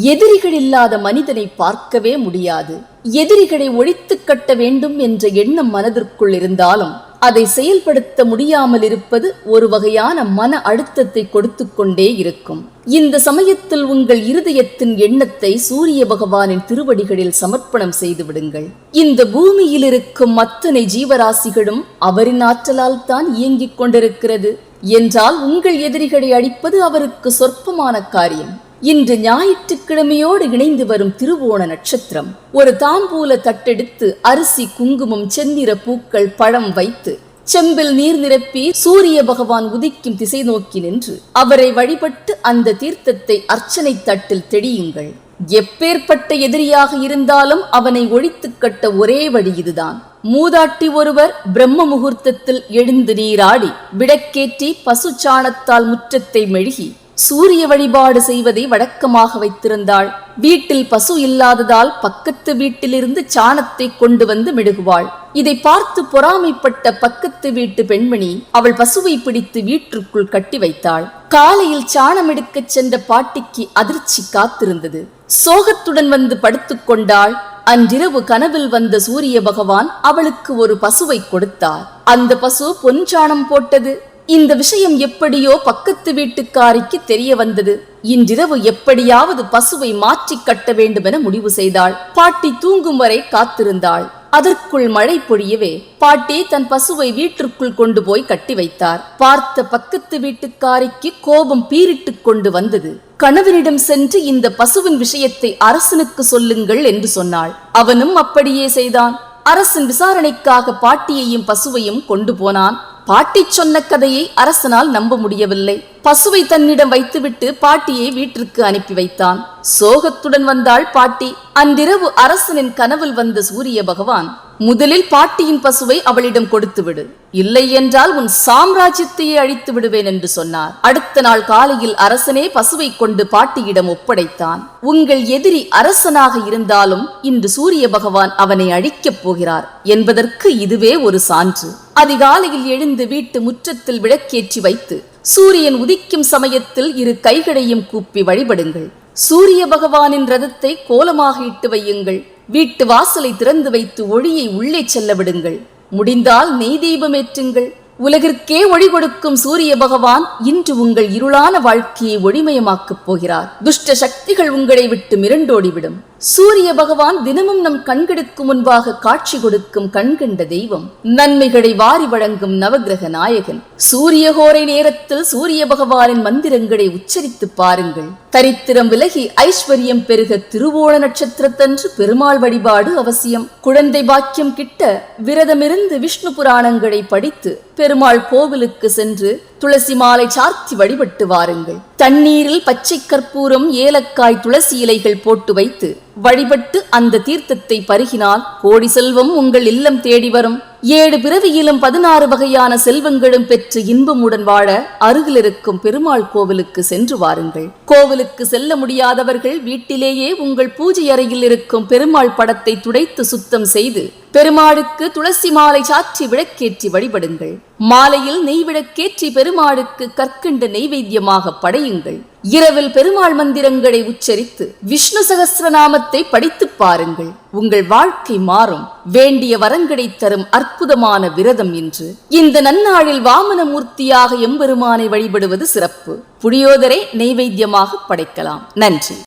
எதிரிகள் இல்லாத மனிதனை பார்க்கவே முடியாது. எதிரிகளை ஒழித்துக் கட்ட வேண்டும் என்ற எண்ணம் மனதிற்குள் இருந்தாலும் அதை செயல்படுத்த முடியாமல் இருப்பது ஒரு வகையான மன அழுத்தத்தை கொடுத்து கொண்டே இருக்கும். இந்த சமயத்தில் உங்கள் இருதயத்தின் எண்ணத்தை சூரிய பகவானின் திருவடிகளில் சமர்ப்பணம் செய்து விடுங்கள். இந்த பூமியில் இருக்கும் அத்தனை ஜீவராசிகளும் அவரின் ஆற்றலால் தான் இயங்கிக் கொண்டிருக்கிறது. என்றால் உங்கள் எதிரிகளை அடிப்பது அவருக்கு சொற்பமான காரியம். இன்று ஞாயிற்றுக்கிழமையோடு இணைந்து வரும் திருவோண நட்சத்திரம். ஒரு தாம்பூல தட்டெடுத்து அரிசி குங்குமம் செந்நிற பூக்கள் பழம் வைத்து செம்பில் நீர் நிரப்பி சூரிய பகவான் உதிக்கும் திசை நோக்கி நின்று அவரை வழிபட்டு அந்த தீர்த்தத்தை அர்ச்சனை தட்டில் தெடியுங்கள் எப்பேற்பட்ட எதிரியாக இருந்தாலும் அவனை ஒழித்துக் கட்ட ஒரே வழி இதுதான். மூதாட்டி ஒருவர் பிரம்ம முகூர்த்தத்தில் எழுந்து நீராடி விடக்கேற்றி பசு சாணத்தால் முற்றத்தை மெழுகி சூரிய வழிபாடு செய்வதை வழக்கமாக வைத்திருந்தாள். வீட்டில் பசு இல்லாததால் பக்கத்து வீட்டிலிருந்து சாணத்தை கொண்டு வந்து மெழுகுவாள் இதை பார்த்து பொறாமைப்பட்ட பக்கத்து வீட்டு பெண்மணி அவள் பசுவை பிடித்து வீட்டிற்குள் கட்டி வைத்தாள். காலையில் சாணம் எடுக்கச் சென்ற பாட்டிக்கு அதிர்ச்சி காத்திருந்தது. சோகத்துடன் வந்து படுத்துக் கொண்டாள். அன்றிரவு கனவில் வந்த சூரிய பகவான் அவளுக்கு ஒரு பசுவை கொடுத்தார். அந்த பசு பொன்சாணம் போட்டது. இந்த விஷயம் எப்படியோ பக்கத்து வீட்டுக்காரிக்கு தெரிய வந்தது. இன்றிரவு எப்படியாவது பசுவை மாற்றி கட்ட வேண்டுமென முடிவு செய்தாள். பாட்டி தூங்கும் வரை காத்திருந்தாள். அதற்குள் மழை பொழியவே பாட்டி தன் பசுவை வீட்டிற்குள் கொண்டு போய் கட்டி வைத்தார். பார்த்த பக்கத்து வீட்டுக்காரிக்கு கோபம் பீரிட்டுக் கொண்டு வந்தது. கணவனிடம் சென்று இந்த பசுவின் விஷயத்தை அரசனுக்கு சொல்லுங்கள் என்று சொன்னாள். அவனும் அப்படியே செய்தான். அரசன் விசாரணைக்காக பாட்டியையும் பசுவையும் கொண்டு போனான். பாட்டி சொன்ன கதையை அரசனால் நம்ப முடியவில்லை. பசுவை தன்னிடம் வைத்துவிட்டு பாட்டியை வீட்டிற்கு அனுப்பி வைத்தான். சோகத்துடன் வந்தாள் பாட்டி. அன்றிரவு அரசனின் கனவில் வந்த சூரிய பகவான் முதலில் பாட்டியின் பசுவை அவளிடம் கொடுத்து விடு இல்லை என்றால் உன் சாம்ராஜ்யத்தையே அழித்து விடுவேன் என்று சொன்னார். அடுத்த நாள் காலையில் அரசனே பசுவை கொண்டு பாட்டியிடம் ஒப்படைத்தான். உங்கள் எதிரி அரசனாக இருந்தாலும் இன்று சூரிய பகவான் அவனை அழிக்கப் போகிறார் என்பதற்கு இதுவே ஒரு சான்று. அதிகாலையில் எழுந்து வீட்டு முற்றத்தில் விளக்கேற்றி வைத்து சூரியன் உதிக்கும் சமயத்தில் இரு கைகளையும் கூப்பி வழிபடுங்கள். சூரிய பகவானின் ரதத்தை கோலமாக இட்டு வையுங்கள். வீட்டு வாசலை திறந்து வைத்து ஒளியை உள்ளே செல்ல விடுங்கள். முடிந்தால் நெய் தீபம் ஏற்றுங்கள். உலகிற்கே ஒளி கொடுக்கும் சூரிய பகவான் இன்று உங்கள் இருளான வாழ்க்கையை ஒளிமயமாக்கப் போகிறார். துஷ்ட சக்திகள் உங்களை விட்டு மிரண்டோடிவிடும். சூரிய பகவான் தினமும் நம் கண்களுக்கு முன்பாக காட்சி கொடுக்கும் கண்கண்ட தெய்வம். நன்மைகளை வாரி வழங்கும் நவகிரக நாயகன். சூரியகோரை நேரத்தில் சூரிய பகவானின் மந்திரங்களை உச்சரித்து பாருங்கள். தரித்திரம் விலகி ஐஸ்வர்யம் பெருக திருவோண நட்சத்திரத்தன்று பெருமாள் வழிபாடு அவசியம். குழந்தை பாக்கியம் கிட்ட விரதமிருந்து விஷ்ணு புராணங்களை படித்து பெருமாள் கோவிலுக்கு சென்று துளசி மாலை சார்த்தி வழிபட்டு வாருங்கள். தண்ணீரில் பச்சை கற்பூரம் ஏலக்காய் துளசி இலைகள் போட்டு வைத்து வழிபட்டு அந்த தீர்த்தத்தை பருகினால் கோடி செல்வம் உங்கள் இல்லம் தேடி வரும். ஏழு பிறவியிலும் பதினாறு வகையான செல்வங்களும் பெற்று இன்பமுடன் வாழ அருகில் இருக்கும் பெருமாள் கோவிலுக்கு சென்று வாருங்கள். கோவிலுக்கு செல்ல முடியாதவர்கள் வீட்டிலேயே உங்கள் பூஜை அறையில் இருக்கும் பெருமாள் படத்தை துடைத்து சுத்தம் செய்து பெருமாளுக்கு துளசி மாலை சாற்றி விளக்கேற்றி வழிபடுங்கள். மாலையில் நெய் விளக்கேற்றி பெருமாளுக்கு கற்கண்ட நெய்வேத்தியமாக படையுங்கள். இரவில் பெருமாள் மந்திரங்களை உச்சரித்து விஷ்ணு சகசிரநாமத்தை படித்து பாருங்கள். உங்கள் வாழ்க்கை மாறும். வேண்டிய வரங்களை தரும் அற்புதமான விரதம் என்று இந்த நன்னாளில் வாமனமூர்த்தியாக எம்பெருமானை வழிபடுவது சிறப்பு. புளியோதரை நெய்வேத்தியமாக படைக்கலாம். நன்றி.